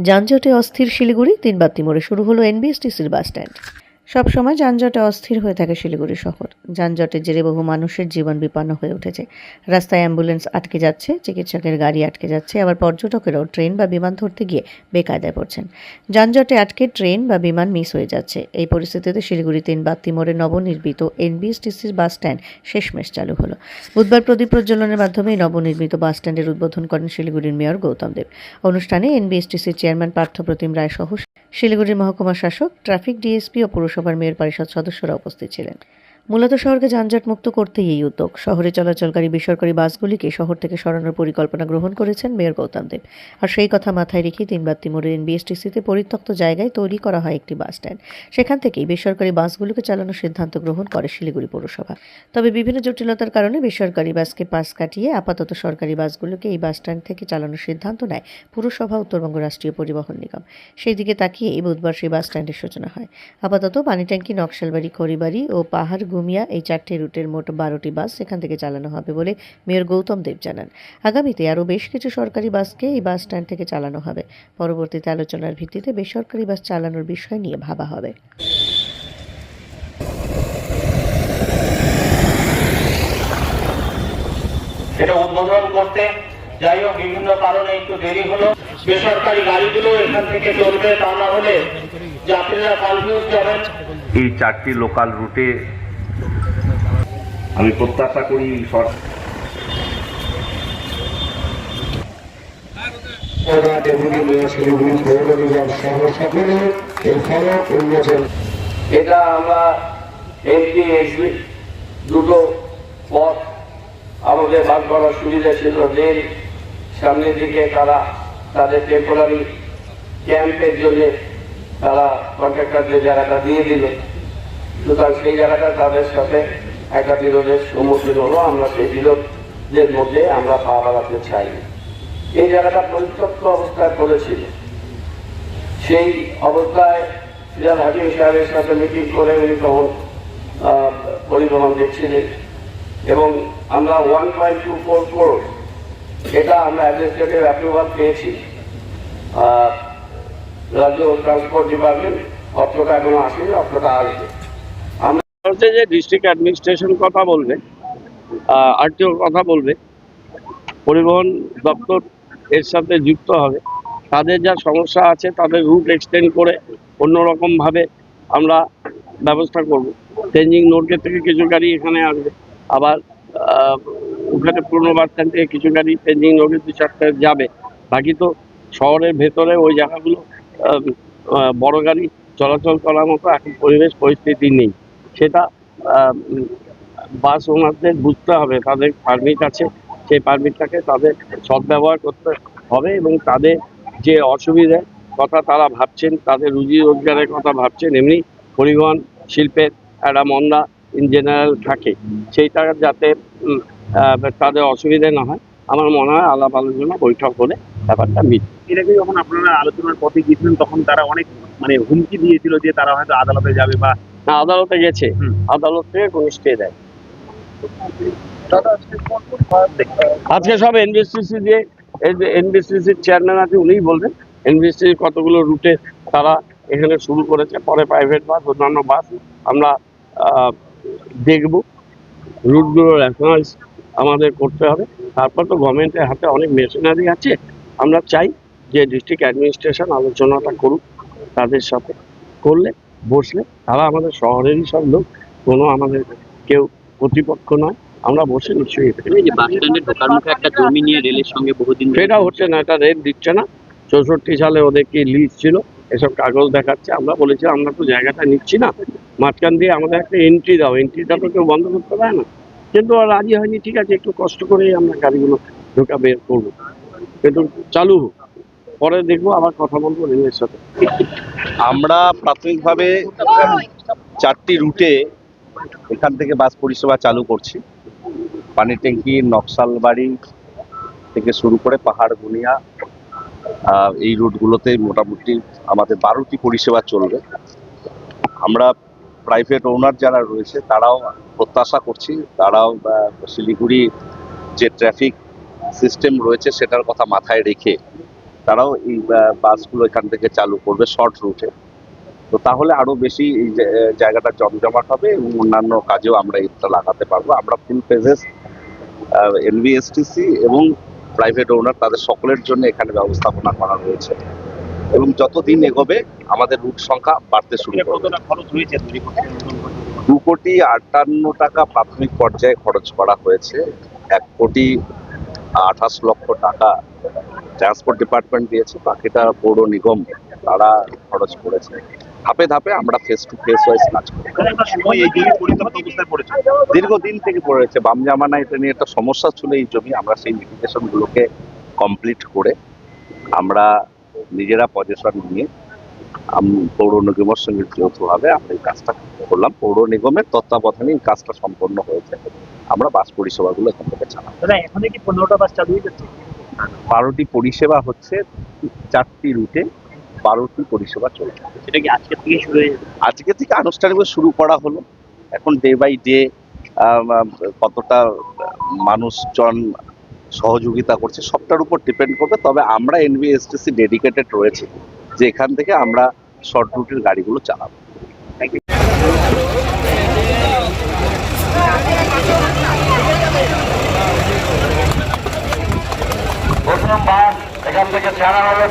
যানজটে অস্থির শিলিগুড়ি তিন বাত্তি মোড়ে শুরু হলো এনবিএসটিসির বাস স্ট্যান্ড সবসময় যানজটে অস্থির হয়ে থাকে শিলিগুড়ি শহর। যানজটের জেরে বহু মানুষের জীবন বিপন্ন হয়ে উঠেছে। রাস্তায় অ্যাম্বুলেন্স আটকে যাচ্ছে, চিকিৎসকের গাড়ি আটকে যাচ্ছে, আবার পর্যটকেরাও ট্রেন বা বিমান ধরতে গিয়ে বেকায়দায় পড়ছেন। যানজটে আটকে ট্রেন বা বিমান মিস হয়ে যাচ্ছে। এই পরিস্থিতিতে শিলিগুড়ি তিন বাত্তি মোড়ে নবনির্মিত এনবিএসটিসির বাস স্ট্যান্ড শেষমেশ চালু হলো। বুধবার প্রদীপ প্রজ্বলনের মাধ্যমে নবনির্মিত বাস স্ট্যান্ডের উদ্বোধন করেন শিলিগুড়ির মেয়র গৌতম দেব। অনুষ্ঠানে এনবিএসটিসির চেয়ারম্যান পার্থপ্রতিম রায় সহ শিলিগুড়ির মহকুমা শাসক ট্রাফিক ডিএসপি ও পুরসভার মেয়র পরিষদ সদস্যরা উপস্থিত ছিলেন। মূলত শহরকে যানজট মুক্ত করতেই এই উদ্যোগ। শহরে চলাচলকারী বেসরকারি বাসগুলিকে শহর থেকে সরানোর পরিকল্পনা গ্রহণ করেছেন মেয়র গৌতম দেব। আর সেই কথা মাথায় রেখে তিনবাত্তি মোড়ের এনবিএসটিসিতে পরিত্যক্ত জায়গায় তৈরি করা হয় একটি বাস স্ট্যান্ড। সেখান থেকেই বেসরকারি বাসগুলোকে চালানোর সিদ্ধান্ত গ্রহণ করে শিলিগুড়ি পৌরসভা। তবে বিভিন্ন জটিলতার কারণে বেসরকারি বাসকে পাশ কাটিয়ে আপাতত সরকারি বাসগুলোকে এই বাস স্ট্যান্ড থেকে চালানোর সিদ্ধান্ত নেয় পুরসভা, উত্তরবঙ্গ রাষ্ট্রীয় পরিবহন নিগম। সেই দিকে তাকিয়ে এই বুধবার সেই বাস স্ট্যান্ডের সূচনা হয়। আপাতত পানি পানিট্যাঙ্কি, নকশালবাড়ি, খড়িবাড়ি ও পাহাড় গুমিয়া এই চারটি রুটের মোট বারোটি বাস সেখান থেকে চালানো হবে বলে মেয়র গৌতম দেব জানান। আগামীতে আরও বেশ কিছু সরকারি বাসকে এই বাস স্ট্যান্ড থেকে চালানো হবে। পরবর্তীতে আলোচনার ভিত্তিতে বেসরকারি বাস চালানোর বিষয় নিয়ে ভাবা হবে। এটা উদ্বোধন করতে যাই হোক বিভিন্ন কারণে একটু দেরি হলো। বেসরকারি গাড়িগুলো এখান থেকে চলবে তা না হলে যাত্রীরা কনফিউজ যাবেন এই চারটি লোকাল রুটে এই ফলক উন্মোচন এটা আমরা দুটো পথ আমাদের ভাগ করার সুবিধা ছিল রেল সামনের দিকে তারা তাদের টেম্পোরারি ক্যাম্পের জন্য তারা কন্ট্রাক্টরদের জায়গাটা দিয়ে দিল। সুতরাং সেই জায়গাটা তাদের সাথে একটা বিরোধের সম্মুখীন হলো আমরা সেই বিরোধের মধ্যে আমরা পা বাড়াতে চাই। এই জায়গাটা পরিত্যক্ত অবস্থায় পড়েছিল সেই অবস্থায় সিরাজ হাকিম সাহেবের সাথে মিটিং করে উনি তখন পরিবহন দেখছিলেন। এবং আমরা one point two four four এটা আমরা অ্যাডমিনিস্ট্রেটিভ অ্যাপ্রুভাল পেয়েছি। রাজ্য ট্রান্সপোর্ট ডিপার্টমেন্ট অর্থটা এখনও আসেনি অর্থটা আসবে। হচ্ছে যে ডিস্ট্রিক্ট অ্যাডমিনিস্ট্রেশন কথা বলবে আরটিও কথা বলবে, পরিবহন দপ্তর এর সাথে যুক্ত হবে। তাদের যা সমস্যা আছে তাদের রুট এক্সটেন্ড করে অন্যরকমভাবে আমরা ব্যবস্থা করব। চেঞ্জিং নোটগেট থেকে কিছু গাড়ি এখানে আসবে। আবার ওখানে পুরনো বাস স্ট্যান্ড থেকে কিছু গাড়ি চেঞ্জিং নোটগেট দু চারটে যাবে। বাকি তো শহরের ভেতরে ওই জায়গাগুলো বড় গাড়ি চলাচল করার মতো এখন পরিবেশ, পরিস্থিতি নেই। সেটা বাস ওনারদের বুঝতে হবে, তাদের পারমিট আছে, সেই পারমিটটাকে তাদের সদ্ব্যবহার করতে হবে এবং তাদের যে অসুবিধে কথা তারা ভাবছেন, তাদের রুজি রোজগারের কথা ভাবছেন, এমনি পরিবহন শিল্পের একটা মন্দা ইন জেনারেল থাকে। সেইটা যাতে তাদের অসুবিধে না হয়, আমার মনে হয় আলাপ আলোচনা, বৈঠক হলে ব্যাপারটা মিট। আগে যখন আপনারা আলোচনার পথে গিয়েছিলেন, তখন তারা অনেক মানে হুমকি দিয়েছিল যে তারা হয়তো আদালতে যাবে বা না আদালতে গেছে। আদালত থেকে কোনো স্টে দেয় আজকে সব এনবিসিসি যে এনবিসিসির চেয়ারম্যান আছে উনিই বলবেন। এনবিসিসির কতগুলো রুটে তারা এখানে শুরু করেছে পরে প্রাইভেট বাস অন্যান্য বাস আমরা দেখব। রুটগুলো রেশনালাইজ আমাদের করতে হবে। তারপর তো গভর্নমেন্টের হাতে অনেক মেশিনারি আছে। আমরা চাই যে ডিস্ট্রিক্ট অ্যাডমিনিস্ট্রেশন আলোচনাটা করুক তাদের সাথে। করলে বসলে তারা আমাদের শহরেরই সব লোক কোনো আমাদের কেউ প্রতিপক্ষ নয়। আমরা বসে নিশ্চয়ই বাস সেটা হচ্ছে না এটা রেট দিচ্ছে না। চৌষট্টি সালে ওদেরকে লিজ ছিল? এসব কাগজ দেখাচ্ছে। আমরা বলেছি আমরা তো জায়গাটা নিচ্ছি না। মাঝখান দিয়ে আমাদের একটা এন্ট্রি দাও। এন্ট্রিটা তো কেউ বন্ধ করতে পারে না। কিন্তু রাজি হয়নি ঠিক আছে একটু কষ্ট করেই আমরা গাড়িগুলো ঢোকা বের করব। কিন্তু চালু হোক। পরে দেখব, আবার কথা বলব রেলের সাথে। আমরা প্রাথমিকভাবে চারটি রুটে এখান থেকে বাস পরিষেবা চালু করছি। পানি ট্যাঙ্কি, নকশালবাড়ি থেকে শুরু করে পাহাড়, গুনিয়া এই রুটগুলোতে মোটামুটি আমাদের বারোটি পরিষেবা চলবে। আমরা প্রাইভেট ওনার যারা রয়েছে, তারাও প্রত্যাশা করছি, তারাও শিলিগুড়ি যে ট্রাফিক সিস্টেম রয়েছে, সেটার কথা মাথায় রেখে তারাও এই বাসগুলো এখান থেকে চালু করবে শর্ট রুটে তো তাহলে আরও বেশি এই জায়গাটা জমজমাট হবে এবং অন্যান্য কাজেও আমরা এটা লাগাতে পারব। আমরা ফুল ফেজেস এনবিএসটিসি এবং প্রাইভেট ওনার তাদের সকলের জন্য এখানে ব্যবস্থাপনা করা রয়েছে। এবং যত দিন এগোবে আমাদের রুট সংখ্যা বাড়তে শুরু করবে? দু কোটি আটান্ন টাকা প্রাথমিক পর্যায়ে খরচ করা হয়েছে। এক কোটি আঠাশ লক্ষ টাকা ট্রান্সপোর্ট ডিপার্টমেন্ট দিয়েছে বাকিটা পৌর নিগম তারা খরচ করেছে। ধাপে ধাপে আমরা ফেস টু ফেস ওয়াইজ কাজ করি। দীর্ঘদিন থেকে পড়েছে। বাম জামানা এটা নিয়ে একটা সমস্যা ছিল এই জমি। আমরা সেই লিটিগেশন গুলোকে কমপ্লিট করে আমরা নিজেরা পজিশন নিয়ে পৌর নিগমের সঙ্গে যৌথভাবে আমরা এই কাজটা করলাম। পৌর নিগমের তত্ত্বাবধানে এই কাজটা সম্পন্ন হয়েছে। আমরা বাস পরিষেবাগুলো এখান থেকে চালাম এখন কি পনেরোটা বাস চালু হয়ে যাচ্ছে? বারোটি পরিষেবা হচ্ছে চারটি রুটে বারোটি পরিষেবা চলছে। সেটা কি আজকে থেকে শুরু হয়ে আজকে থেকে আনুষ্ঠানিকভাবে শুরু করা হলো। এখন ডে বাই ডে কতটা মানুষজন সহযোগিতা করছে সবটার উপর ডিপেন্ড করবে। তবে আমরা এনবিএসটিসি ডেডিকেটেড রয়েছে। যে এখান থেকে আমরা শর্ট রুটের গাড়িগুলো চালাবো। এখান থেকে ছাড়া হবে